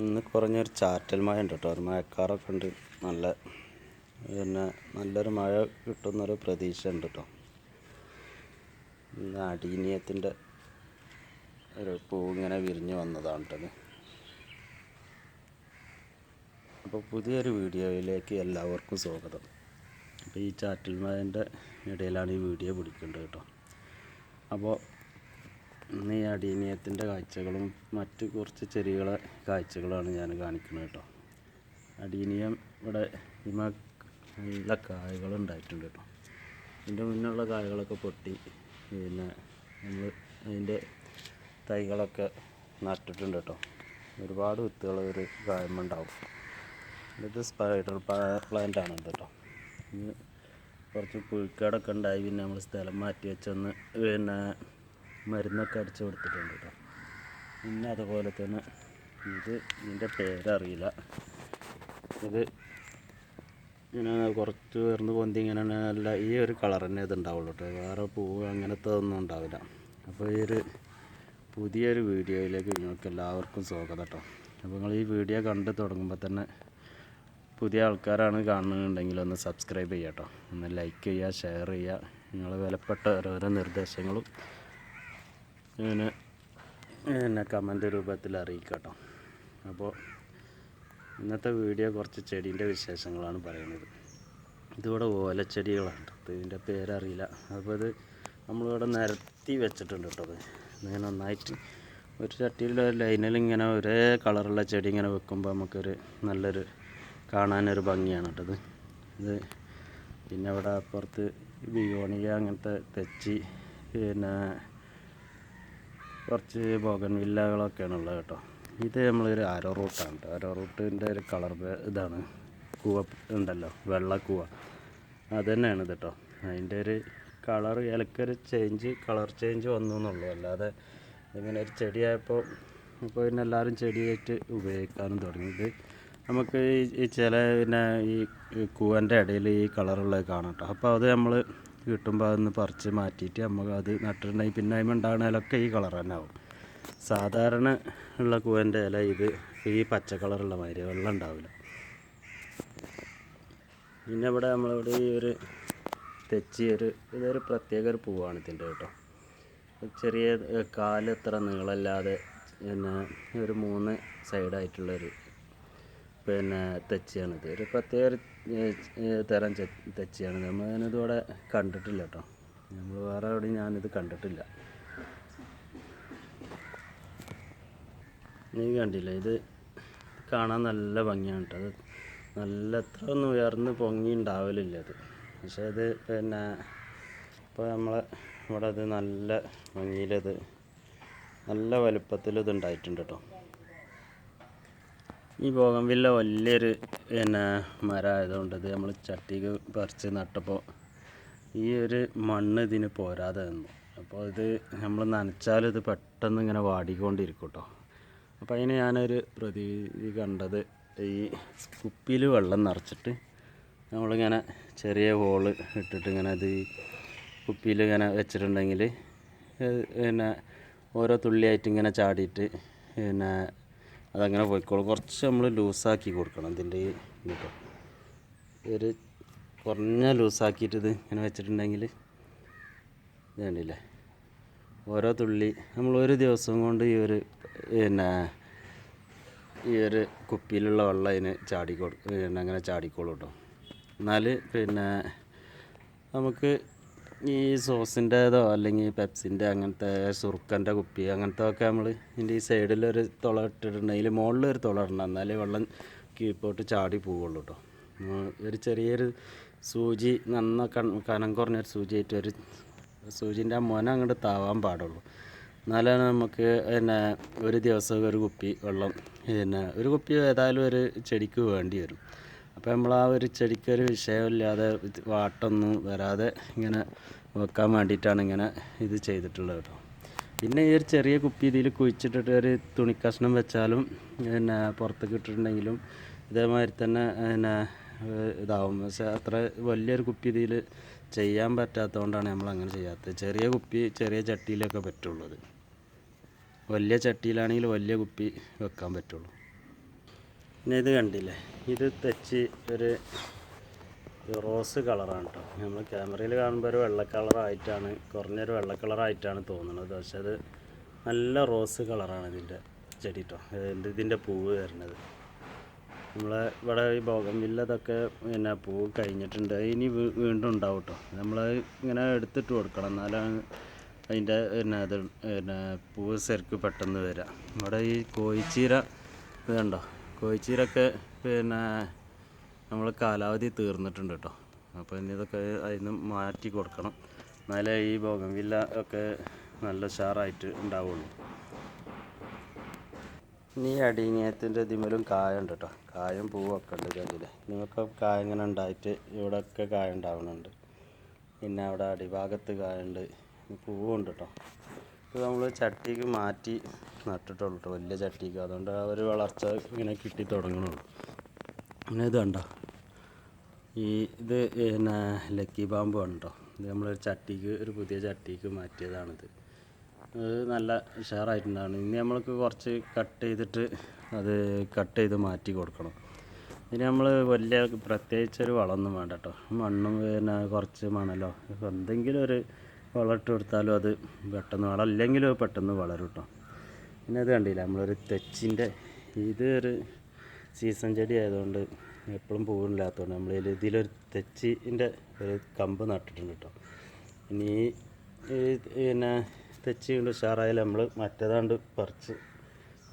ഇന്ന് കുറഞ്ഞൊരു ചാറ്റൽ മഴ ഉണ്ട് കേട്ടോ. ഒരു മഴക്കാറൊക്കെ ഉണ്ട്. നല്ല പിന്നെ നല്ലൊരു മഴ കിട്ടുന്നൊരു പ്രതീക്ഷ ഉണ്ട് കേട്ടോ. ഇന്ന് അടീനിയത്തിന്റെ ഒരു പൂ ഇങ്ങനെ വിരിഞ്ഞ് വന്നതാണ് കേട്ടത് അപ്പോൾ പുതിയൊരു വീഡിയോയിലേക്ക് എല്ലാവർക്കും സ്വാഗതം. അപ്പോൾ ഈ ചാറ്റൽ മഴന്റെ ഇടയിലാണ് ഈ വീഡിയോ പിടിക്കേണ്ടത് കേട്ടോ. അപ്പോൾ ഇന്ന് ഈ അടീനിയത്തിന്റെ കാഴ്ചകളും മറ്റ് കുറച്ച് ചെടികളെ കാഴ്ചകളാണ് ഞാൻ കാണിക്കുന്നത് കേട്ടോ. അടീനിയം ഇവിടെ ഹിമ നല്ല കായകൾ ഉണ്ടായിട്ടുണ്ട് കേട്ടോ. ഇതിന്റെ മുന്നുള്ള കായകളൊക്കെ പൊട്ടി പിന്നെ നമ്മൾ അതിന്റെ തൈകളൊക്കെ നട്ടിട്ടുണ്ട് കേട്ടോ. ഒരുപാട് വിത്തുകൾ ഒരു കായമുണ്ടാവും ഇത് സ്പൈഡർ പ്ലാന്റ് ആണ് കേട്ടോ. കുറച്ച് പുഴുക്കാടൊക്കെ ഉണ്ടായി പിന്നെ നമ്മൾ സ്ഥലം മാറ്റി വെച്ചൊന്ന് പിന്നെ മരുന്നൊക്കെ അടിച്ചു കൊടുത്തിട്ടുണ്ട് കേട്ടോ പിന്നെ അതുപോലെ തന്നെ ഇത് ഇതിന്റെ പേരറിയില്ല. ഇത് ഇങ്ങനെ കുറച്ച് ഉയർന്ന് പൊന്തി ഇങ്ങനെ നല്ല ഈ ഒരു കളർ തന്നെ ഇത് ഉണ്ടാവുള്ളൂ കേട്ടോ വേറെ പൂവ് അങ്ങനത്തെ ഒന്നും ഉണ്ടാവില്ല. അപ്പോൾ ഈ ഒരു പുതിയൊരു വീഡിയോയിലേക്ക് നിങ്ങൾക്ക് എല്ലാവർക്കും സ്വാഗതം കേട്ടോ അപ്പോൾ നിങ്ങൾ ഈ വീഡിയോ കണ്ട് തുടങ്ങുമ്പോൾ തന്നെ പുതിയ ആൾക്കാരാണ് കാണുന്നുണ്ടെങ്കിൽ ഒന്ന് സബ്സ്ക്രൈബ് ചെയ്യാം കേട്ടോ ഒന്ന് ലൈക്ക് ചെയ്യുക ഷെയർ ചെയ്യുക. നിങ്ങൾ വിലപ്പെട്ട ഓരോരോ നിർദ്ദേശങ്ങളും പിന്നെ എന്നെ കമന്റ് രൂപത്തിൽ അറിയിക്കട്ടോ. കേട്ടോ അപ്പോൾ ഇന്നത്തെ വീഡിയോ കുറച്ച് ചെടീന്റെ വിശേഷങ്ങളാണ് പറയുന്നത്. ഇതിവിടെ ഓലച്ചെടികളാണ്. കേട്ടോ ഇതിന്റെ പേരറിയില്ല. അപ്പോൾ ഇത് നമ്മളിവിടെ നിരത്തി വെച്ചിട്ടുണ്ട് കേട്ടോ അത് ഇങ്ങനെ നന്നായിട്ട് ഒരു ചട്ടിയിൽ ഒരു ലൈനിൽ ഇങ്ങനെ ഒരേ കളറുള്ള ചെടി ഇങ്ങനെ വെക്കുമ്പോൾ നമുക്കൊരു നല്ലൊരു കാണാനൊരു ഭംഗിയാണ് കേട്ടോ ഇത്. പിന്നെ ഇവിടെ അപ്പുറത്ത് ബിയോണിക അങ്ങനത്തെ തെച്ചി പിന്നെ കുറച്ച് ബോഗൻ വില്ലകളൊക്കെയാണ് ഉള്ളത് കേട്ടോ. ഇത് നമ്മളൊരു ആരോ റൂട്ടാണ് കേട്ടോ. ആരോ റൂട്ടിന്റെ ഒരു കളർ ഇതാണ്. കൂവ ഉണ്ടല്ലോ വെള്ള കൂവ. അത് തന്നെയാണ് ഇത് കേട്ടോ. അതിന്റെ ഒരു കളർ ഇലക്കൊരു ചേഞ്ച് കളർ ചേഞ്ച് വന്നു എന്നുള്ളൂ. അല്ലാതെ ഇങ്ങനെ ഒരു ചെടിയായപ്പോൾ ഇപ്പോൾ പിന്നെ എല്ലാവരും ചെടിയായിട്ട് ഉപയോഗിക്കാനും തുടങ്ങി. ഇത് നമുക്ക് ഈ ചില പിന്നെ ഈ കൂവന്റെ ഇടയിൽ ഈ കളറുള്ളത് കാണാം കേട്ടോ. അപ്പോൾ അത് നമ്മൾ കിട്ടുമ്പോൾ അതൊന്ന് പറിച്ച് മാറ്റിയിട്ട് നമുക്ക് അത് നട്ടിട്ടുണ്ടെങ്കിൽ പിന്നെ അതിന് ഉണ്ടാകുന്ന ഇലൊക്കെ ഈ കളർ തന്നെ ആവും. സാധാരണ ഉള്ള കൂവന്റെ ഇല ഇത് ഈ പച്ച കളറുള്ള മാതിരി വെള്ളം ഉണ്ടാവില്ല. പിന്നെ ഇവിടെ നമ്മളിവിടെ ഈ ഒരു തെച്ചി ഒരു ഇതൊരു പ്രത്യേക ഒരു പൂവാണ് ഇതിന്റെ കേട്ടോ. ചെറിയ കാൽ എത്ര നീളമില്ലാതെ പിന്നെ ഒരു മൂന്ന് സൈഡായിട്ടുള്ളൊരു പിന്നെ തെച്ചിയാണിത് ഒരു പ്രത്യേക തരം തെച്ചിയാണ്. നമ്മൾ ഞാനിതിവിടെ കണ്ടിട്ടില്ല കേട്ടോ. നമ്മൾ വേറെ എവിടെയും ഞാനിത് കണ്ടിട്ടില്ല. നീ കണ്ടില്ല? ഇത് കാണാൻ നല്ല ഭംഗിയാണ് കേട്ടോ. അത് നല്ല എത്ര ഒന്നും ഉയർന്ന് പൊങ്ങി ഉണ്ടാവലില്ല അത്. പക്ഷേ അത് പിന്നെ ഇപ്പോൾ നമ്മളെ ഇവിടെ അത് നല്ല ഭംഗിയിലത് നല്ല വലുപ്പത്തിൽ ഇത് ഉണ്ടായിട്ടുണ്ട് കേട്ടോ. ഈ ബോഗൻവില്ല വലിയൊരു പിന്നെ മരമായതുകൊണ്ട് ഇത് നമ്മൾ ചട്ടിക്ക് പറിച്ച് നട്ടപ്പോൾ ഈ ഒരു മണ്ണ് ഇതിന് പോരാതെ നിന്നു. അപ്പോൾ ഇത് നമ്മൾ നനച്ചാൽ ഇത് പെട്ടെന്ന് ഇങ്ങനെ വാടിക്കൊണ്ടിരിക്കും കേട്ടോ അപ്പോൾ അതിന് ഞാനൊരു പ്രതീതി കണ്ടത് ഈ കുപ്പിയിൽ വെള്ളം നിറച്ചിട്ട് നമ്മളിങ്ങനെ ചെറിയ ഹോൾ ഇട്ടിട്ട് ഇങ്ങനെ ഇത് കുപ്പിയിൽ ഇങ്ങനെ വെച്ചിട്ടുണ്ടെങ്കിൽ പിന്നെ ഓരോ തുള്ളിയായിട്ട് ഇങ്ങനെ ചാടിയിട്ട് പിന്നെ അതങ്ങനെ പോയിക്കോളും. കുറച്ച് നമ്മൾ ലൂസാക്കി കൊടുക്കണം ഇതിന്റെ കേട്ടോ ഒരു കുറഞ്ഞ ലൂസാക്കിയിട്ട് ഇങ്ങനെ വെച്ചിട്ടുണ്ടെങ്കിൽ വേണ്ടില്ലേ ഓരോ തുള്ളി നമ്മൾ ഒരു ദിവസം കൊണ്ട് ഈ ഒരു പിന്നെ ഈ ഒരു കുപ്പിയിലുള്ള വെള്ളം അതിന് ചാടിക്കോ പിന്നെ അങ്ങനെ ചാടിക്കോളൂ കേട്ടോ എന്നാൽ പിന്നെ നമുക്ക് ഈ സോസിന്റേതോ അല്ലെങ്കിൽ പെപ്സിന്റെ അങ്ങനത്തെ സുറുക്കന്റെ കുപ്പി അങ്ങനത്തെ ഒക്കെ നമ്മൾ ഇതിന്റെ ഈ സൈഡിലൊരു തുള ഇട്ടിട്ടുണ്ടെങ്കിൽ മുകളിലൊരു തുള ഇടണം. എന്നാലേ വെള്ളം കീപ്പോട്ട് ചാടി പോവുള്ളൂ കേട്ടോ ഒരു ചെറിയൊരു സൂചി നന്ന കനം കുറഞ്ഞൊരു സൂചിയായിട്ട് ഒരു സൂചിന്റെ ആ മുന അങ്ങോട്ട് താവാൻ പാടുള്ളൂ. എന്നാലാണ് നമുക്ക് പിന്നെ ഒരു ദിവസം ഒരു കുപ്പി വെള്ളം പിന്നെ ഒരു കുപ്പി ഏതായാലും ഒരു ചെടിക്ക് വേണ്ടി വരും. അപ്പോൾ നമ്മൾ ആ ഒരു ചെടിക്കൊരു വിഷയമില്ലാതെ വാട്ടൊന്നും വരാതെ ഇങ്ങനെ വെക്കാൻ വേണ്ടിയിട്ടാണ് ഇങ്ങനെ ഇത് ചെയ്തിട്ടുള്ളത് കേട്ടോ. പിന്നെ ഈ ഒരു ചെറിയ കുപ്പി ഇതിൽ കുഴിച്ചിട്ടിട്ട് ഒരു തുണി കഷ്ണം വെച്ചാലും പിന്നെ പുറത്തേക്ക് ഇട്ടിട്ടുണ്ടെങ്കിലും ഇതേമാതിരി തന്നെ പിന്നെ ഇതാവും. പക്ഷെ അത്ര വലിയൊരു കുപ്പി ഇതിൽ ചെയ്യാൻ പറ്റാത്തതുകൊണ്ടാണ് നമ്മൾ അങ്ങനെ ചെയ്യാത്തത്. ചെറിയ കുപ്പി ചെറിയ ചട്ടിയിലൊക്കെ പറ്റുള്ളൂ അത്. വലിയ ചട്ടിയിലാണെങ്കിൽ വലിയ കുപ്പി വെക്കാൻ പറ്റുള്ളൂ. പിന്നെ ഇത് കണ്ടില്ലേ? ഇത് തെച്ച് ഒരു റോസ് കളറാണ് കേട്ടോ നമ്മൾ ക്യാമറയിൽ കാണുമ്പോൾ ഒരു വെള്ള കളറായിട്ടാണ് കുറഞ്ഞൊരു വെള്ള കളറായിട്ടാണ് തോന്നുന്നത് പക്ഷെ അത് നല്ല റോസ് കളറാണ് ഇതിന്റെ ചെടി കേട്ടോ ഇതിന്റെ പൂവ് വരുന്നത്. നമ്മളെ ഇവിടെ ഈ ബോഗംവില്ല ഇതൊക്കെ പിന്നെ പൂവ് കഴിഞ്ഞിട്ടുണ്ട്. ഇനി വീണ്ടും ഉണ്ടാവും കേട്ടോ നമ്മൾ ഇങ്ങനെ എടുത്തിട്ട് കൊടുക്കണം. എന്നാലാണ് അതിന്റെ പിന്നെ അത് പിന്നെ പൂവ് ശരിക്ക് പെട്ടെന്ന് വരാം. ഇവിടെ ഈ കോഴിച്ചീര ഇതുണ്ടോ കോഴിച്ചീരൊക്കെ പിന്നെ നമ്മൾ കാലാവധി തീർന്നിട്ടുണ്ട് കേട്ടോ അപ്പോൾ ഇനി ഇതൊക്കെ അതിൽ നിന്ന് മാറ്റി കൊടുക്കണം. എന്നാലേ ഈ ബോഗംവില്ല ഒക്കെ നല്ല ഉഷാറായിട്ട് ഉണ്ടാവുള്ളൂ. ഇനി അടീനിയത്തിന്റെ ഇതിമേലും കായ ഉണ്ട് കേട്ടോ കായം പൂവൊക്കെ ഉണ്ട് ഇതിൽ നിങ്ങൾക്ക് കായ ഇങ്ങനെ ഉണ്ടായിട്ട് ഇവിടെയൊക്കെ കായ ഉണ്ടാവുന്നുണ്ട് പിന്നെ അവിടെ അടിഭാഗത്ത് പൂവും ഉണ്ട് കേട്ടോ ഇത് നമ്മൾ ചട്ടിക്ക് മാറ്റി നട്ടിട്ടുള്ളൂ കേട്ടോ വലിയ ചട്ടിക്ക്. അതുകൊണ്ട് ആ ഒരു വളർച്ച ഇങ്ങനെ കിട്ടി തുടങ്ങണുള്ളൂ. പിന്നെ ഇത് കണ്ടോ? ഈ ഇത് പിന്നെ ലക്കി പാമ്പ് കണ്ടോ? ഇത് നമ്മളൊരു ചട്ടിക്ക് ഒരു പുതിയ ചട്ടിക്ക് മാറ്റിയതാണിത്. അത് നല്ല ഉഷാറായിട്ടുണ്ടാണ് ഇനി നമ്മൾക്ക് കുറച്ച് കട്ട് ചെയ്തിട്ട് അത് കട്ട് ചെയ്ത് മാറ്റി കൊടുക്കണം. ഇനി നമ്മൾ വലിയ പ്രത്യേകിച്ചൊരു വളമൊന്നും വേണ്ട കേട്ടോ മണ്ണും പിന്നെ കുറച്ച് മണലോ എന്തെങ്കിലും ഒരു വളം ഇട്ട് കൊടുത്താലും അത് പെട്ടെന്ന് വളം ഇല്ലെങ്കിലും പെട്ടെന്ന് വളരും കേട്ടോ. പിന്നെ അത് കണ്ടില്ല നമ്മളൊരു തെച്ചിന്റെ ഇത് ഒരു സീസൺ ചെടി ആയതുകൊണ്ട് എപ്പോഴും പൂവില്ലാത്തതുകൊണ്ട് നമ്മൾ ഇതിലൊരു തെച്ചിന്റെ ഒരു കമ്പ് നട്ടിട്ടുണ്ട് കേട്ടോ. ഇനി പിന്നെ തെച്ചി കൊണ്ട് ഉഷാറായാലും നമ്മൾ മറ്റേതാണ്ട് പറിച്ച്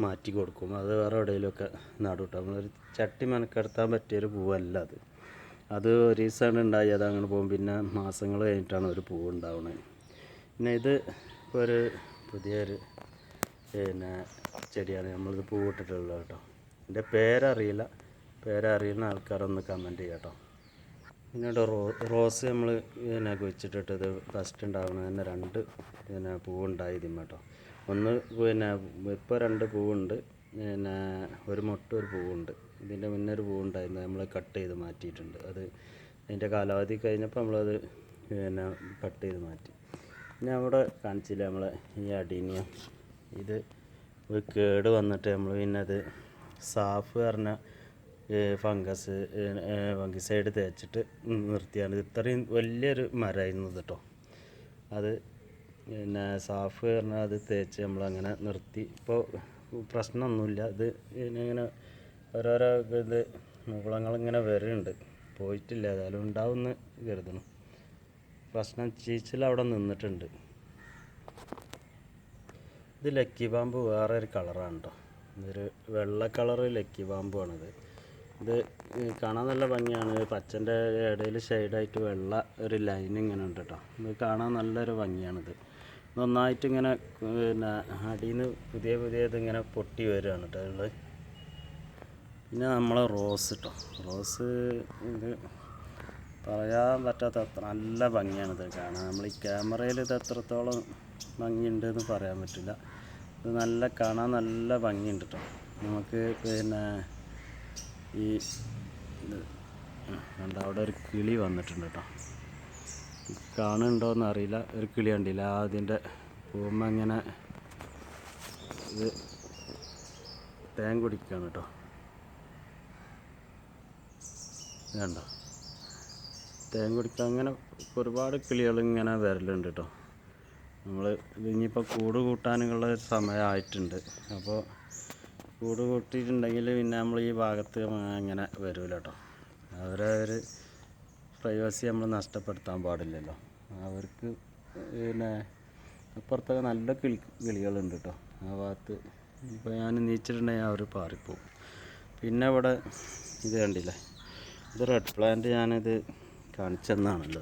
മാറ്റി കൊടുക്കും. അത് വേറെ എവിടെയെങ്കിലുമൊക്കെ നടും കേട്ടോ. നമ്മളൊരു ചട്ടി മെനക്കെടുത്താൻ പറ്റിയൊരു പൂവല്ല അത്. അത് ഒരു ദിവസമാണ് ഉണ്ടായി അത് അങ്ങനെ പോകും. പിന്നെ മാസങ്ങൾ കഴിഞ്ഞിട്ടാണ് ഒരു പൂവ് ഉണ്ടാവുന്നത് പിന്നെ ഇത് ഒരു പുതിയൊരു പിന്നെ ചെടിയാണ്. നമ്മളിത് പൂവിട്ടിട്ടുള്ളത് കേട്ടോ. എന്റെ പേരറിയില്ല. പേരറിയുന്ന ആൾക്കാരൊന്ന് കമന്റ് ചെയ്യാം കേട്ടോ പിന്നീട് റോ റോസ് നമ്മൾ പിന്നെ കുഴിച്ചിട്ടിട്ട് ഇത് ഫസ്റ്റ് ഉണ്ടാവുന്ന തന്നെ രണ്ട് പിന്നെ പൂവുണ്ടായി ഇതിന്മേൽ കേട്ടോ. ഒന്ന് പിന്നെ ഇപ്പോൾ രണ്ട് പൂവുണ്ട്. പിന്നെ ഒരു മുട്ട ഒരു പൂവുണ്ട്. ഇതിന്റെ മുന്നേ ഒരു പൂവുണ്ടായിരുന്നു നമ്മൾ കട്ട് ചെയ്ത് മാറ്റിയിട്ടുണ്ട്. അത് അതിന്റെ കാലാവധി കഴിഞ്ഞപ്പോൾ നമ്മളത് പിന്നെ കട്ട് ചെയ്ത് മാറ്റി. പിന്നെ അവിടെ കാണിച്ചില്ല നമ്മളെ ഈ അടീനിയം? ഇത് ഒരു കേട് വന്നിട്ട് നമ്മൾ പിന്നെ അത് സാഫ് പറഞ്ഞ ഫംഗസ് ഫംഗിസൈഡ് തേച്ചിട്ട് നിർത്തിയാണ്. ഇത്രയും വലിയൊരു മരമായിരുന്നു കേട്ടോ അത് പിന്നെ സാഫ് പറഞ്ഞാൽ അത് തേച്ച് നമ്മളങ്ങനെ നിർത്തി. ഇപ്പോൾ പ്രശ്നമൊന്നുമില്ല. ഇത് ഇങ്ങനെ ഓരോരോ ഇത് മുകുളങ്ങളിങ്ങനെ വരുന്നുണ്ട് പോയിട്ടില്ല ഏതായാലും ഉണ്ടാവുമെന്ന് കരുതണം പ്രശ്നം ചീച്ചിൽ അവിടെ നിന്നിട്ടുണ്ട്. ഇത് ലക്കി പാമ്പ് വേറെ ഒരു കളറാണ് കേട്ടോ ഇതൊരു വെള്ള കളറ് ലക്കി പാമ്പാണിത് ഇത് കാണാൻ നല്ല ഭംഗിയാണ്. പച്ചന്റെ ഇടയിൽ ഷെയ്ഡായിട്ട് വെള്ള ഒരു ലൈൻ ഇങ്ങനെ ഉണ്ട് കേട്ടോ ഇത് കാണാൻ നല്ലൊരു ഭംഗിയാണിത്. നന്നായിട്ട് ഇങ്ങനെ പിന്നെ അടിയിൽ നിന്ന് പുതിയ പുതിയ ഇതിങ്ങനെ പൊട്ടി വരികയാണ് കേട്ടോ പിന്നെ നമ്മളെ റോസ് കേട്ടോ റോസ് ഇത് പറയാൻ പറ്റാത്ത അത്ര നല്ല ഇത് കാണാൻ. നമ്മൾ ഈ ക്യാമറയിൽ ഇത് എത്രത്തോളം ഭംഗിയുണ്ട് എന്ന് പറയാൻ പറ്റില്ല. ഇത് നല്ല കാണാൻ നല്ല ഭംഗിയുണ്ട് കേട്ടോ നമുക്ക് പിന്നെ ഈ കണ്ട അവിടെ ഒരു കിളി വന്നിട്ടുണ്ട് കേട്ടോ കാണുന്നുണ്ടോയെന്ന് അറിയില്ല. ഒരു കിളി കണ്ടില്ല. അതിന്റെ പൂമ്മ ഇങ്ങനെ ഇത് തേൻ കുടിക്കുകയാണ് കേട്ടോ ഇത് കണ്ടോ? തേൻ കുടിക്കാൻ അങ്ങനെ ഒരുപാട് കിളികൾ ഇങ്ങനെ വരലുണ്ട് കേട്ടോ നമ്മൾ ഇനിയിപ്പോൾ കൂട് കൂട്ടാനുള്ള സമയമായിട്ടുണ്ട് അപ്പോൾ കൂട് കൂട്ടിയിട്ടുണ്ടെങ്കിൽ പിന്നെ നമ്മൾ ഈ ഭാഗത്ത് അങ്ങനെ വരില്ല കേട്ടോ അവരെ ഒരു പ്രൈവസി നമ്മൾ നഷ്ടപ്പെടുത്താൻ പാടില്ലല്ലോ. അവർക്ക് പിന്നെ അപ്പുറത്തൊക്കെ നല്ല കിളി കിളികളുണ്ട് കേട്ടോ ആ ഭാഗത്ത് ഇപ്പോൾ ഞാൻ നീച്ചിട്ടുണ്ടെങ്കിൽ അവർ പാറിപ്പോവും. പിന്നെ ഇവിടെ ഇത് കണ്ടില്ലേ? ഇത് റെഡ് പ്ലാന്റ് ഞാനിത് കാണിച്ചെന്നാണല്ലോ.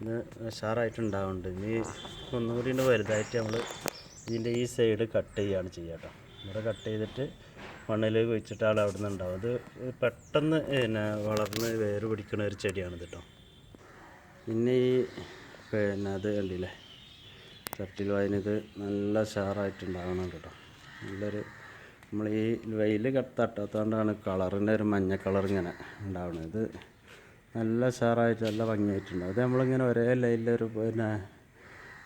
ഇത് ഉഷാറായിട്ടുണ്ടാവുന്നുണ്ട്. ഇനി ഒന്നുകൂടി വലുതായിട്ട് നമ്മൾ ഇതിന്റെ ഈ സൈഡ് കട്ട് ചെയ്യുകയാണ് ചെയ്യുക കേട്ടോ ഇവിടെ കട്ട് ചെയ്തിട്ട് മണ്ണിൽ കുഴിച്ചിട്ടാൽ അവിടെ നിന്ന് ഉണ്ടാവും. അത് പെട്ടെന്ന് പിന്നെ വളർന്ന് വേര് പിടിക്കുന്ന ഒരു ചെടിയാണിത് കേട്ടോ പിന്നെ ഈ പിന്നെ അത് കണ്ടില്ലേ? ചട്ടിൽ വായനത് നല്ല ഉഷാറായിട്ടുണ്ടാവണം കേട്ടോ നല്ലൊരു നമ്മൾ ഈ വെയിൽ തട്ടാത്തതുകൊണ്ടാണ് കളറിന്റെ ഒരു മഞ്ഞ കളർ ഇങ്ങനെ ഉണ്ടാവുന്നത് ഇത് നല്ല ഉഷാറായിട്ട് നല്ല ഭംഗിയായിട്ടുണ്ട്. അത് നമ്മളിങ്ങനെ ഒരേ ലൈനിലൊരു പിന്നെ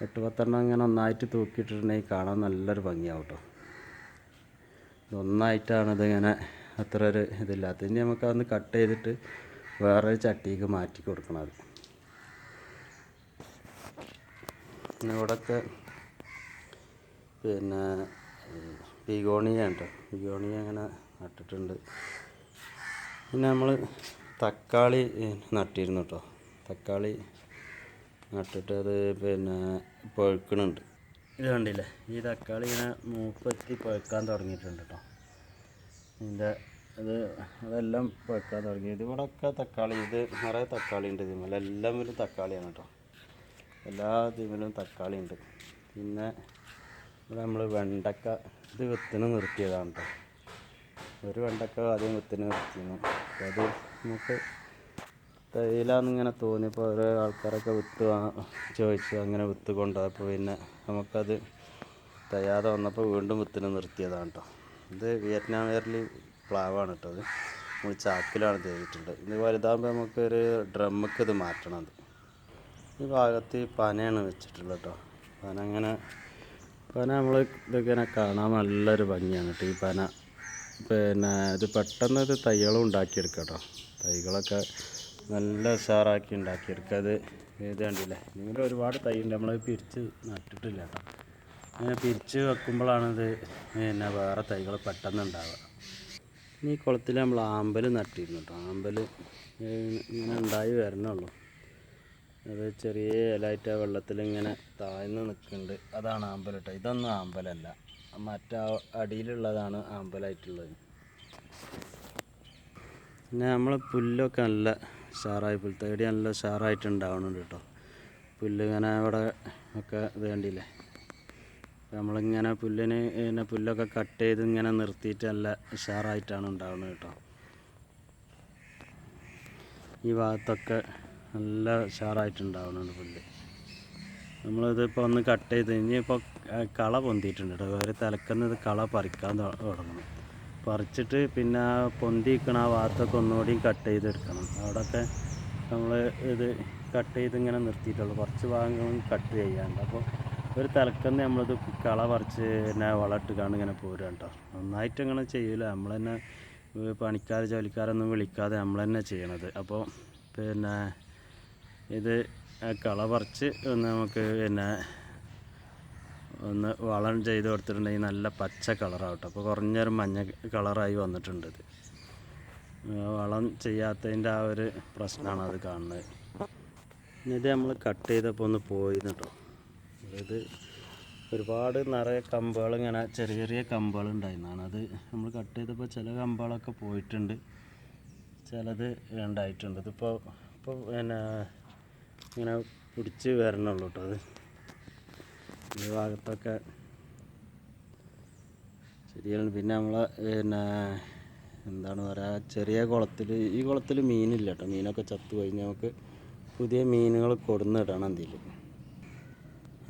എട്ട് പത്തെണ്ണം ഇങ്ങനെ ഒന്നായിട്ട് തൂക്കിയിട്ടുണ്ടെങ്കിൽ കാണാൻ നല്ലൊരു ഭംഗിയാവും കേട്ടോ ഇതൊന്നായിട്ടാണ് ഇതിങ്ങനെ അത്ര ഒരു ഇതില്ലാത്ത ഇനി നമുക്ക് അതൊന്ന് കട്ട് ചെയ്തിട്ട് വേറൊരു ചട്ടിക്ക് മാറ്റി കൊടുക്കണം അത്. പിന്നെ ബിഗോണിയ ഉണ്ട് ബിഗോണിയ അങ്ങനെ നട്ടിട്ടുണ്ട്. പിന്നെ നമ്മൾ തക്കാളി നട്ടിരുന്നു കേട്ടോ തക്കാളി നട്ടിട്ട് അത് പിന്നെ പഴുക്കണുണ്ട്. ഇത് കണ്ടില്ലേ? ഈ തക്കാളി ഇങ്ങനെ മൂപ്പത്തി പഴുക്കാൻ തുടങ്ങിയിട്ടുണ്ട് കേട്ടോ ഇതിന്റെ അത് അതെല്ലാം പഴുക്കാൻ തുടങ്ങി. ഇത് ഇവിടെയൊക്കെ തക്കാളി ഇത് നിറയെ തക്കാളി ഉണ്ട് ഇതിന്മേൽ എല്ലാം ഒരു തക്കാളിയാണ് കേട്ടോ എല്ലാ ഇതിലും തക്കാളി ഉണ്ട്. പിന്നെ ഇവിടെ നമ്മൾ വെണ്ടക്ക ഇത് വിത്തിന് നിർത്തിയതാണ് കേട്ടോ ഒരു വെണ്ടക്ക ആദ്യം വിത്തിന് നിർത്തിയിരുന്നു. അത് നമുക്ക് തൈലാന്നിങ്ങനെ തോന്നിയപ്പോൾ ഓരോ ആൾക്കാരൊക്കെ വിത്ത് ചോദിച്ചു. അങ്ങനെ വിത്ത് കൊണ്ടുപോയപ്പോൾ പിന്നെ നമുക്കത് തയ്യാതെ വന്നപ്പോൾ വീണ്ടും വിത്തിന് നിർത്തിയതാണ് കേട്ടോ ഇത് വിയറ്റ്നാം പ്ലാവാണ് കേട്ടോ അത്. നമ്മൾ ചാക്കിലാണ് ചെയ്തിട്ടുള്ളത് ഇത് വലുതാകുമ്പോൾ നമുക്കൊരു ഡ്രമ്മക്ക് ഇത് മാറ്റണം അത്. ഈ ഭാഗത്ത് പനയാണ് വെച്ചിട്ടുള്ളത് കേട്ടോ പന അങ്ങനെ പന നമ്മൾ ഇതിങ്ങനെ കാണാൻ നല്ലൊരു ഭംഗിയാണ് കേട്ടോ. ഈ പന. പിന്നെ ഇത് പെട്ടെന്ന് ഇത് തൈകളും ഉണ്ടാക്കിയെടുക്കാം കേട്ടോ. തൈകളൊക്കെ നല്ല ഉഷാറാക്കി ഉണ്ടാക്കിയെടുക്കുക അത് ഇത് കണ്ടില്ലേ? ഇങ്ങനെ ഒരുപാട് തൈ ഉണ്ട് നമ്മൾ പിരിച്ച് നട്ടിട്ടില്ല കേട്ടോ. ഇങ്ങനെ പിരിച്ച് വെക്കുമ്പോഴാണിത് പിന്നെ വേറെ തൈകൾ പെട്ടെന്ന് ഉണ്ടാവുക. ഈ കുളത്തിൽ നമ്മൾ ആമ്പൽ നട്ടിരുന്നു കേട്ടോ. ആമ്പൽ ഇങ്ങനെ ഉണ്ടായി വരണുള്ളൂ അത് ചെറിയ ആ വെള്ളത്തിൽ ഇങ്ങനെ താഴ്ന്ന് നിൽക്കുന്നുണ്ട്. അതാണ് ആമ്പൽ കേട്ടോ. ഇതൊന്നും ആമ്പലല്ല മറ്റേ അടിയിലുള്ളതാണ് ആമ്പലായിട്ടുള്ളത്. പിന്നെ നമ്മൾ പുല്ലൊക്കെ നല്ല പുല്ല് തേടി നല്ല ഷാറായിട്ടുണ്ടാവണുണ്ട് കേട്ടോ. പുല്ല് ഇങ്ങനെ ഇവിടെ ഒക്കെ ഇത് നമ്മളിങ്ങനെ പുല്ലിന് പിന്നെ പുല്ലൊക്കെ കട്ട് ചെയ്ത് ഇങ്ങനെ നിർത്തിയിട്ട് നല്ല ഉഷാറായിട്ടാണ് ഉണ്ടാവുന്നത് കേട്ടോ. ഈ ഭാഗത്തൊക്കെ നല്ല ഉഷാറായിട്ടുണ്ടാവുന്നുണ്ട് പുല്ല്. നമ്മളിതിപ്പോൾ ഒന്ന് കട്ട് ചെയ്ത് ഇനിയിപ്പോൾ കള പൊന്തിയിട്ടുണ്ട് കേട്ടോ ഒരു തലക്കുന്നത് കള പറിക്കാൻ തുടങ്ങണം. പറിച്ചിട്ട് പിന്നെ ആ പൊന്തി നിൽക്കണ ആ ഭാഗത്തൊക്കെ ഒന്നുകൂടി കട്ട് ചെയ്തെടുക്കണം. അവിടെയൊക്കെ നമ്മൾ ഇത് കട്ട് ചെയ്ത് ഇങ്ങനെ നിർത്തിയിട്ടുള്ളൂ. കുറച്ച് ഭാഗങ്ങളും കട്ട് ചെയ്യാണ്ട്. അപ്പോൾ ഒരു തലക്കന്ന് നമ്മളിത് കള പറിച്ച് പിന്നെ വളമിട്ട് കാണും ഇങ്ങനെ പോരുക കേട്ടോ നന്നായിട്ട് അങ്ങനെ ചെയ്യില്ല നമ്മൾ തന്നെ പണിക്കാർ ജോലിക്കാരൊന്നും വിളിക്കാതെ നമ്മൾ തന്നെ ചെയ്യണത്. അപ്പോൾ പിന്നെ ഇത് കള പറിച്ച് ഒന്ന് നമുക്ക് പിന്നെ ഒന്ന് വളം ചെയ്ത് കൊടുത്തിട്ടുണ്ടെങ്കിൽ നല്ല പച്ച കളറാവട്ടെ. അപ്പോൾ കുറഞ്ഞൊരു മഞ്ഞ കളറായി വന്നിട്ടുണ്ട് ഇത്. വളം ചെയ്യാത്തതിന്റെ ആ ഒരു പ്രശ്നമാണ് അത് കാണുന്നത്. ഇത് നമ്മൾ കട്ട് ചെയ്തപ്പോൾ ഒന്ന് പോയി അതായത് ഒരുപാട് നിറയെ കമ്പുകൾ ഇങ്ങനെ ചെറിയ ചെറിയ കമ്പുകൾ ഉണ്ടായിരുന്നതാണ്. അത് നമ്മൾ കട്ട് ചെയ്തപ്പോൾ ചില കമ്പുകളൊക്കെ പോയിട്ടുണ്ട്. ചിലത് ഉണ്ടായിട്ടുണ്ട് ഇതിപ്പോൾ ഇപ്പോൾ പിന്നെ ഇങ്ങനെ പിടിച്ച് വരണുള്ളൂ കേട്ടോ അത്. ഈ ഭാഗത്തൊക്കെ ശരിയാണ് പിന്നെ നമ്മൾ പിന്നെ എന്താണ് പറയുക ചെറിയ കുളത്തിൽ ഈ കുളത്തിൽ മീനില്ല കേട്ടോ മീനൊക്കെ ചത്തു കഴിഞ്ഞ് നമുക്ക് പുതിയ മീനുകൾ കൊടുന്ന് ഇടണം എന്തെങ്കിലും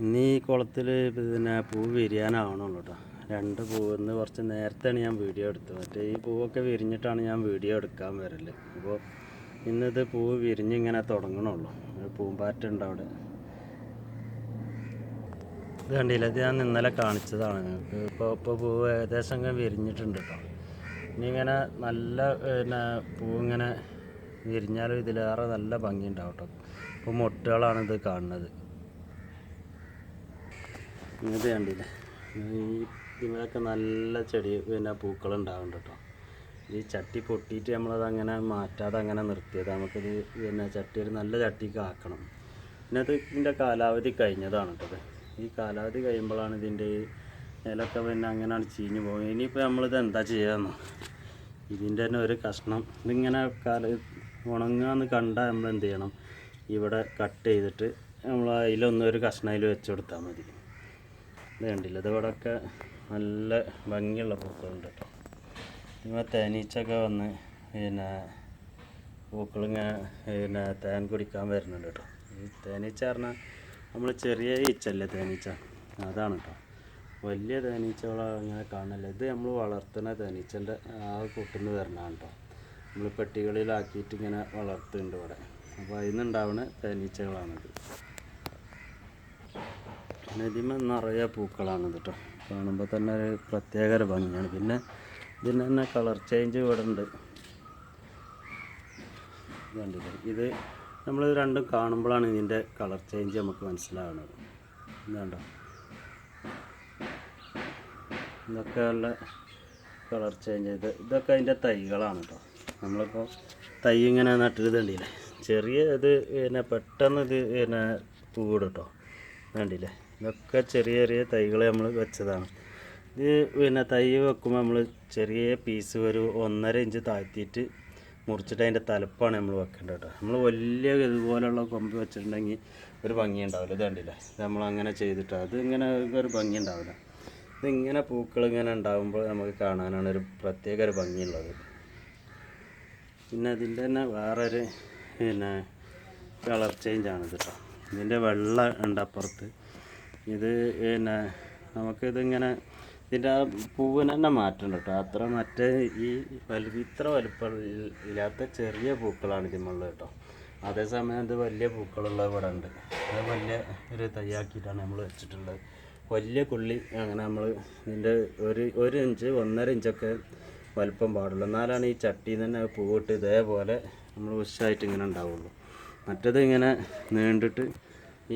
ഇന്ന് ഈ കുളത്തിൽ പിന്നെ പൂ വിരിയാനാവണുള്ളൂ കേട്ടോ രണ്ട് പൂവെന്ന് കുറച്ച് നേരത്തെയാണ് ഞാൻ വീഡിയോ എടുത്തത്. മറ്റേ ഈ പൂവൊക്കെ വിരിഞ്ഞിട്ടാണ് ഞാൻ വീഡിയോ എടുക്കാൻ വരൽ. അപ്പോൾ ഇന്നിത് പൂവ് വിരിഞ്ഞിങ്ങനെ തുടങ്ങണുള്ളൂ. പൂമ്പാറ്റ പൂമ്പാറ്റുണ്ട് അവിടെ. ഇത് കണ്ടില്ല? ഇത് ഞാൻ ഇന്നലെ കാണിച്ചതാണ്. നിങ്ങൾക്ക് ഇപ്പോൾ ഇപ്പോൾ പൂവ് ഏകദേശം വിരിഞ്ഞിട്ടുണ്ട് കേട്ടോ ഇനി ഇങ്ങനെ നല്ല പിന്നെ പൂവ് ഇങ്ങനെ വിരിഞ്ഞാലും ഇതിലേറെ നല്ല ഭംഗി ഉണ്ടാവും കേട്ടോ ഇപ്പോൾ മുട്ടകളാണ് ഇത് കാണുന്നത്. ഇത് കണ്ടില്ലേ? ഈ ഇതിലൊക്കെ നല്ല ചെടി പിന്നെ പൂക്കൾ കേട്ടോ ഈ ചട്ടി പൊട്ടിയിട്ട് നമ്മളത് അങ്ങനെ മാറ്റാതെ അങ്ങനെ നിർത്തിയത്. നമുക്കിത് പിന്നെ ചട്ടി ഒരു നല്ല ചട്ടിക്ക് ആക്കണം. പിന്നെ അത് ഇതിന്റെ കാലാവധി കഴിഞ്ഞതാണ് കേട്ടോ ഈ കാലാവധി കഴിയുമ്പോഴാണ് ഇതിന്റെ ഇലക്കെ പിന്നെ അങ്ങനെയാണ് ചീഞ്ഞു പോകുന്നത്. ഇനിയിപ്പോൾ നമ്മളിത് എന്താ ചെയ്യാമെന്നോ ഇതിന്റെ തന്നെ ഒരു കഷ്ണം. ഇതിങ്ങനെ കാല ഉണങ്ങാന്ന് കണ്ടാൽ നമ്മൾ എന്ത് ചെയ്യണം? ഇവിടെ കട്ട് ചെയ്തിട്ട് നമ്മൾ അതിലൊന്നും ഒരു കഷ്ണം വെച്ച് കൊടുത്താൽ മതി. ഇത് കണ്ടില്ല? ഇത് നല്ല ഭംഗിയുള്ള പൂക്കളുണ്ട് കേട്ടോ. ഇവ തേനീച്ചൊക്കെ വന്ന് പിന്നെ പൂക്കളിങ്ങനെ പിന്നെ തേൻ കുടിക്കാൻ വരുന്നുണ്ട് കേട്ടോ. ഈ തേനീച്ച പറഞ്ഞാൽ നമ്മൾ ചെറിയ ഈച്ചല്ലേ തേനീച്ച? അതാണ് കേട്ടോ. വലിയ തേനീച്ചകളെ ഇങ്ങനെ കാണില്ല ഇത് നമ്മൾ വളർത്തുന്ന തേനീച്ചന്റെ ആ കൂട്ടുന്ന വരണതാണ് കേട്ടോ. നമ്മൾ പെട്ടികളിലാക്കിയിട്ട് ഇങ്ങനെ വളർത്തുന്നുണ്ട് ഇവിടെ. അപ്പോൾ അതിൽ നിന്നുണ്ടാവുന്ന തേനീച്ചകളാണിത് പിന്നെ ഇതിന്മേൽ നിറയെ പൂക്കളാണ് കേട്ടോ. കാണുമ്പോൾ തന്നെ ഒരു പ്രത്യേക ഭംഗിയാണ്. പിന്നെ ഇതിന് തന്നെ കളർ ചേഞ്ച് ഇവിടെ ഉണ്ട് കണ്ടില്ലേ? ഇത് നമ്മൾ രണ്ടും കാണുമ്പോഴാണ് ഇതിന്റെ കളർ ചേഞ്ച് നമുക്ക് മനസ്സിലാവുന്നത്. ഇതുണ്ടോ? ഇതൊക്കെ നല്ല കളർ ചേഞ്ച് ചെയ്ത് ഇതൊക്കെ അതിന്റെ തൈകളാണ് കേട്ടോ നമ്മളിപ്പോൾ തൈ ഇങ്ങനെ നട്ടിരുതണ്ടില്ലേ ചെറിയ ഇത് പിന്നെ പെട്ടെന്ന് ഇത് പിന്നെ പൂവിടും കേട്ടോ കണ്ടില്ലേ? ഇതൊക്കെ ചെറിയ ചെറിയ തൈകൾ നമ്മൾ വെച്ചതാണ്. ഇത് പിന്നെ തൈ വെക്കുമ്പോൾ നമ്മൾ ചെറിയ പീസ് ഒരു ഒന്നര ഇഞ്ച് താഴ്ത്തിയിട്ട് മുറിച്ചിട്ട് അതിന്റെ തലപ്പാണ് നമ്മൾ വെക്കേണ്ടത് കേട്ടോ. നമ്മൾ വലിയ ഇതുപോലെയുള്ള കൊമ്പ് വെച്ചിട്ടുണ്ടെങ്കിൽ ഒരു ഭംഗി ഉണ്ടാവില്ല. ഇത് കണ്ടില്ല? നമ്മൾ അങ്ങനെ ചെയ്തിട്ട് അത് ഇങ്ങനെ ഒരു ഭംഗി ഉണ്ടാവില്ല. ഇതിങ്ങനെ പൂക്കൾ ഇങ്ങനെ ഉണ്ടാകുമ്പോൾ നമുക്ക് കാണാനാണ് ഒരു പ്രത്യേക ഒരു ഭംഗിയുള്ളത് പിന്നെ അതിന്റെ തന്നെ വേറൊരു പിന്നെ കളർ ചേഞ്ചാണ് കേട്ടോ. ഇതിന്റെ വെള്ള ഉണ്ട് അപ്പുറത്ത്. ഇത് പിന്നെ നമുക്കിതിങ്ങനെ ഇതിന്റെ ആ പൂവിന് തന്നെ മാറ്റം കേട്ടോ. അത്ര മറ്റേ ഈ വലു ഇത്ര വലുപ്പം ഇല്ലാത്ത ചെറിയ പൂക്കളാണ് ഇതിമുള്ളത് കേട്ടോ. അതേസമയം ഇത് വലിയ പൂക്കളുള്ള ഇവിടെ ഉണ്ട്. അത് വലിയ ഒരു തയ്യാക്കിയിട്ടാണ് നമ്മൾ വെച്ചിട്ടുള്ളത്. വലിയ കുള്ളി അങ്ങനെ നമ്മൾ ഇതിന്റെ ഒരു ഒരു ഇഞ്ച് ഒന്നര ഇഞ്ചൊക്കെ വലിപ്പം പാടുള്ളൂ. എന്നാലാണ് ഈ ചട്ടിയിൽ തന്നെ പൂവിട്ട് ഇതേപോലെ നമ്മൾ ഉഷായിട്ട് ഇങ്ങനെ ഉണ്ടാവുള്ളൂ. മറ്റത് ഇങ്ങനെ നീണ്ടിട്ട്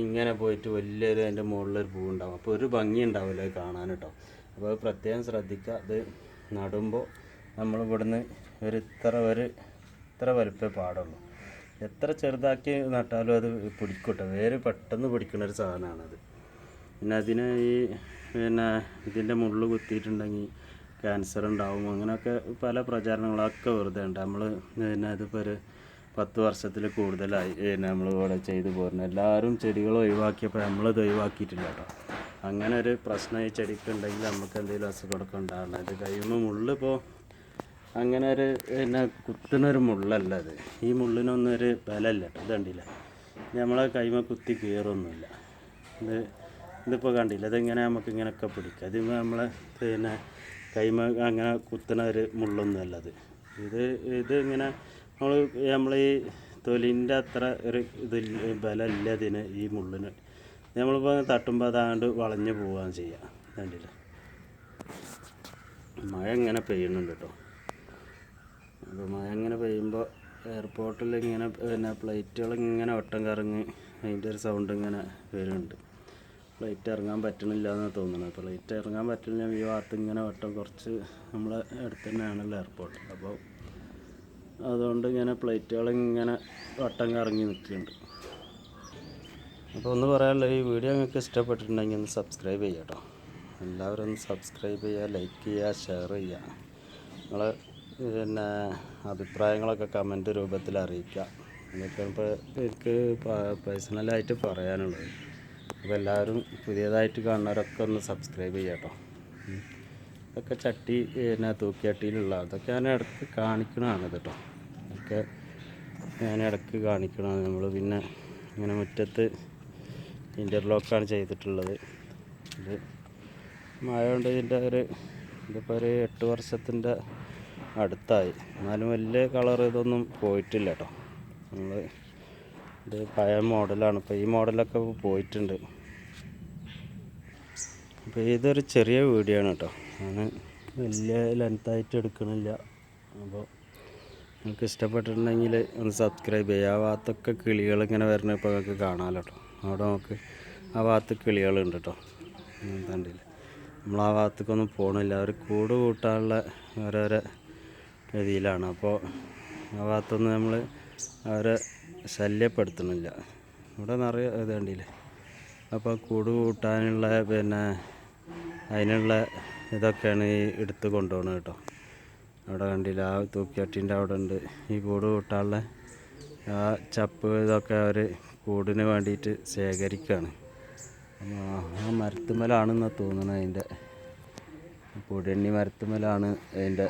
ഇങ്ങനെ പോയിട്ട് വലിയൊരു അതിന്റെ മുകളിലൊരു പൂ ഉണ്ടാവും അപ്പോൾ ഒരു ഭംഗി ഉണ്ടാവില്ല അത് കാണാൻ കേട്ടോ. അപ്പോൾ അത് പ്രത്യേകം ശ്രദ്ധിക്കുക. അത് നടുമ്പോൾ നമ്മൾ ഇവിടുന്ന് ഒരു ഇത്ര ഒരു ഇത്ര വലുപ്പേ പാടുള്ളൂ. എത്ര ചെറുതാക്കി നട്ടാലും അത് പിടിക്കട്ടെ. വേര് പെട്ടെന്ന് പിടിക്കുന്ന ഒരു സാധനമാണത്. പിന്നെ അതിന് ഈ പിന്നെ ഇതിന്റെ മുള്ളു കുത്തിയിട്ടുണ്ടെങ്കിൽ ക്യാൻസർ ഉണ്ടാവും. അങ്ങനെയൊക്കെ പല പ്രചാരണങ്ങളൊക്കെ വെറുതെ ഉണ്ട്. നമ്മൾ പിന്നെ അതിപ്പോൾ ഒരു പത്ത് വർഷത്തിൽ കൂടുതലായി. നമ്മൾ ഇവിടെ ചെയ്തു പോരുന്നത്. എല്ലാവരും ചെടികൾ ഒഴിവാക്കിയപ്പോൾ നമ്മളത് ഒഴിവാക്കിയിട്ടില്ല കേട്ടോ. അങ്ങനെ ഒരു പ്രശ്നം ഈ ചെടിക്ക് ഉണ്ടെങ്കിൽ നമുക്ക് എന്തെങ്കിലും അസുഖമൊക്കെ ഉണ്ടാകണം. ഇത് കഴിയുമ്പോൾ മുള്ളിപ്പോൾ അങ്ങനെ ഒരു പിന്നെ കുത്തുന്നൊരു മുള്ളല്ല അത്. ഈ മുള്ളിനൊന്നും ഒരു ബലമല്ല ഇത് കണ്ടില്ല. നമ്മളെ കൈമ കുത്തി കയറൊന്നുമില്ല ഇത് ഇതിപ്പോൾ കണ്ടില്ല. ഇതിങ്ങനെ നമുക്ക് ഇങ്ങനെയൊക്കെ പിടിക്കുക ഇത് നമ്മളെ പിന്നെ കൈമ അങ്ങനെ കുത്തുന്ന ഒരു മുള്ളൊന്നുമല്ല അത്. ഇത് ഇത് ഇങ്ങനെ നമ്മൾ നമ്മൾ ഈ തൊലിന്റെ അത്ര ഒരു ഇതില്ല ബലമില്ല ഇതിന് ഈ മുള്ളിന്. നമ്മളിപ്പോൾ തട്ടുമ്പോൾ അതാണ്ട് വളഞ്ഞു പോവുകയാണ് ചെയ്യുക കണ്ടില്ല? മഴ ഇങ്ങനെ പെയ്യുന്നുണ്ട് കേട്ടോ. അപ്പോൾ മഴ ഇങ്ങനെ പെയ്യുമ്പോൾ എയർപോർട്ടിൽ ഇങ്ങനെ പിന്നെ ഫ്ലൈറ്റുകളിങ്ങനെ ഇങ്ങനെ വട്ടം കറങ്ങി അതിന്റെ ഒരു സൗണ്ട് ഇങ്ങനെ വരുന്നുണ്ട്. ഫ്ലൈറ്റ് ഇറങ്ങാൻ പറ്റണില്ല എന്നാണ് തോന്നുന്നത് ഫ്ലൈറ്റ് ഇറങ്ങാൻ പറ്റില്ല ഈ ഭാഗത്ത് ഇങ്ങനെ വട്ടം കുറച്ച് നമ്മളെ അടുത്ത് തന്നെയാണല്ലോ എയർപോർട്ട് അപ്പോൾ അതുകൊണ്ട് ഇങ്ങനെ ഫ്ലൈറ്റുകളിങ്ങനെ വട്ടം കറങ്ങി നിൽക്കുന്നുണ്ട്. അപ്പോൾ ഒന്ന് പറയാനുള്ള ഈ വീഡിയോ നിങ്ങൾക്ക് ഇഷ്ടപ്പെട്ടിട്ടുണ്ടെങ്കിൽ ഒന്ന് സബ്സ്ക്രൈബ് ചെയ്യുക കേട്ടോ. എല്ലാവരും ഒന്ന് സബ്സ്ക്രൈബ് ചെയ്യുക ലൈക്ക് ചെയ്യുക ഷെയർ ചെയ്യുക. നിങ്ങൾ പിന്നെ അഭിപ്രായങ്ങളൊക്കെ കമന്റ് രൂപത്തിൽ അറിയിക്കുക. എന്നൊക്കെ ഇപ്പോൾ എനിക്ക് പേഴ്സണലായിട്ട് പറയാനുള്ളത് അപ്പോൾ എല്ലാവരും പുതിയതായിട്ട് കാണുന്നവരൊക്കെ ഒന്ന് സബ്സ്ക്രൈബ് ചെയ്യുക കേട്ടോ. ഇതൊക്കെ ചട്ടി പിന്നെ തൂക്കിയട്ടിയിലുള്ള അതൊക്കെ ഞാൻ ഇടയ്ക്ക് കാണിക്കണതാണ് കേട്ടോ. ഒക്കെ ഞാൻ ഇടയ്ക്ക് കാണിക്കണതാണ്. നമ്മൾ പിന്നെ ഇങ്ങനെ മുറ്റത്ത് ഇന്റർലോക്കാണ് ചെയ്തിട്ടുള്ളത്. ഇത് മഴ ഇതിന്റെ ഒരു ഇതിപ്പോൾ ഒരു എട്ട് വർഷത്തിന്റെ അടുത്തായി. എന്നാലും വലിയ കളർ ഇതൊന്നും പോയിട്ടില്ല കേട്ടോ നമ്മൾ ഇത് പഴയ മോഡലാണ്. ഇപ്പോൾ ഈ മോഡലൊക്കെ പോയിട്ടുണ്ട്. അപ്പോൾ ഇതൊരു ചെറിയ വീഡിയോ ആണ് കേട്ടോ ഞാൻ വലിയ ലെങ്ത്തായിട്ട് എടുക്കണില്ല. അപ്പോൾ നിങ്ങൾക്ക് ഇഷ്ടപ്പെട്ടിട്ടുണ്ടെങ്കിൽ ഒന്ന് സബ്സ്ക്രൈബ് ചെയ്യുക ആ ഭാഗത്തൊക്കെ കിളികൾ ഇങ്ങനെ വരുന്ന ഇപ്പോൾ നിങ്ങൾക്ക് കാണാമല്ലോ കേട്ടോ അവിടെ നമുക്ക് ആ ഭാഗത്ത് കിളികളുണ്ട് കേട്ടോ തണ്ടില്ല നമ്മൾ ആ ഭാഗത്തേക്കൊന്നും പോകണില്ല അവർ കൂട് കൂട്ടാനുള്ള ഓരോരോ രീതിയിലാണ്. അപ്പോൾ ആ ഭാഗത്തൊന്നും നമ്മൾ അവരെ ശല്യപ്പെടുത്തണില്ല ഇവിടെ നിറയെ ഇത് കണ്ടില്ലേ? അപ്പോൾ കൂട് കൂട്ടാനുള്ള പിന്നെ അതിനുള്ള ഇതൊക്കെയാണ് ഈ എടുത്ത് കൊണ്ടുപോകണത് കേട്ടോ അവിടെ കണ്ടില്ല ആ തൂക്കിയാട്ടിന്റെ അവിടെ ഉണ്ട്. ഈ കൂട് കൂട്ടാനുള്ള ആ ചപ്പ് ഇതൊക്കെ അവർ കൂടിന് വേണ്ടിയിട്ട് ശേഖരിക്കുകയാണ് ആ മരത്തുമ്മലാണെന്ന് തോന്നുന്നത് അതിന്റെ. പൊടിയണ്ണി മരത്തുമ്മലാണ് അതിന്റെ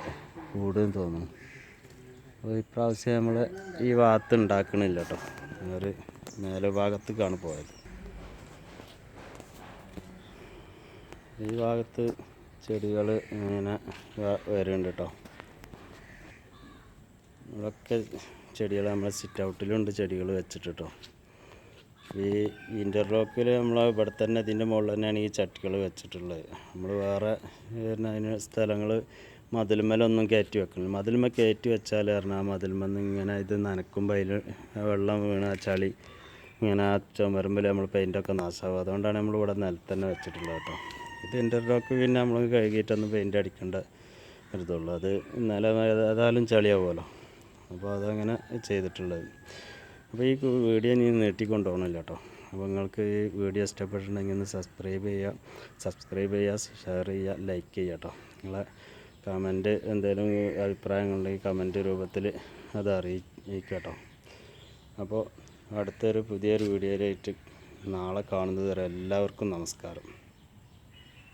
കൂടെന്ന് തോന്നുന്നു അപ്പോൾ ഇപ്രാവശ്യം നമ്മൾ ഈ ഭാഗത്ത് ഉണ്ടാക്കണില്ല കേട്ടോ. ഒരു മേലെ ഭാഗത്തേക്കാണ് പോയത്. ഈ ഭാഗത്ത് ചെടികൾ ഇങ്ങനെ വരുന്നുണ്ട് കേട്ടോ. ഇവിടെയൊക്കെ ചെടികൾ നമ്മളെ സിറ്റ് ഔട്ടിലുണ്ട് ചെടികൾ വെച്ചിട്ട് കേട്ടോ. ഈ ഇന്റർലോക്കിൽ നമ്മൾ ഇവിടെ തന്നെ ഇതിന്റെ മുകളിൽ തന്നെയാണ് ഈ ചട്ടികൾ വെച്ചിട്ടുള്ളത്. നമ്മൾ വേറെ അതിന് സ്ഥലങ്ങൾ മതിലുമ്മലൊന്നും കയറ്റി വെക്കണം മതിലുമ്മ കയറ്റി വെച്ചാൽ പറഞ്ഞാൽ ആ മതിലുമെന്ന് ഇങ്ങനെ ഇത് നനക്കുമ്പോൾ അതിൽ വെള്ളം വീണ ചളി ഇങ്ങനെ ആ ചുമരുമ്പിൽ നമ്മൾ പെയിന്റൊക്കെ നാശമാകും അതുകൊണ്ടാണ് നമ്മൾ ഇവിടെ നിലത്ത് തന്നെ വെച്ചിട്ടുള്ളത് കേട്ടോ. ഇത് ഇന്റർലോക്ക് പിന്നെ നമ്മൾ കഴുകിയിട്ടൊന്നും പെയിന്റ് അടിക്കേണ്ട ഒരിതുള്ളൂ. അത് നില ഏതായാലും ചളിയാവുമല്ലോ. അപ്പോൾ അതങ്ങനെ ചെയ്തിട്ടുള്ളത്. അപ്പോൾ ഈ വീഡിയോ നീ നീട്ടിക്കൊണ്ട് പോകണമല്ലോ കേട്ടോ. അപ്പോൾ നിങ്ങൾക്ക് ഈ വീഡിയോ ഇഷ്ടപ്പെട്ടിട്ടുണ്ടെങ്കിൽ ഒന്ന് സബ്സ്ക്രൈബ് ചെയ്യുക. സബ്സ്ക്രൈബ് ചെയ്യുക ഷെയർ ചെയ്യുക ലൈക്ക് ചെയ്യുക കേട്ടോ. നിങ്ങളെ കമന്റ് എന്തെങ്കിലും അഭിപ്രായങ്ങളുണ്ടെങ്കിൽ കമന്റ് രൂപത്തിൽ അത് അറിയിക്കുക കേട്ടോ. അപ്പോൾ അടുത്തൊരു പുതിയൊരു വീഡിയോയിലായിട്ട് നാളെ കാണുന്നത് വരെ എല്ലാവർക്കും നമസ്കാരം.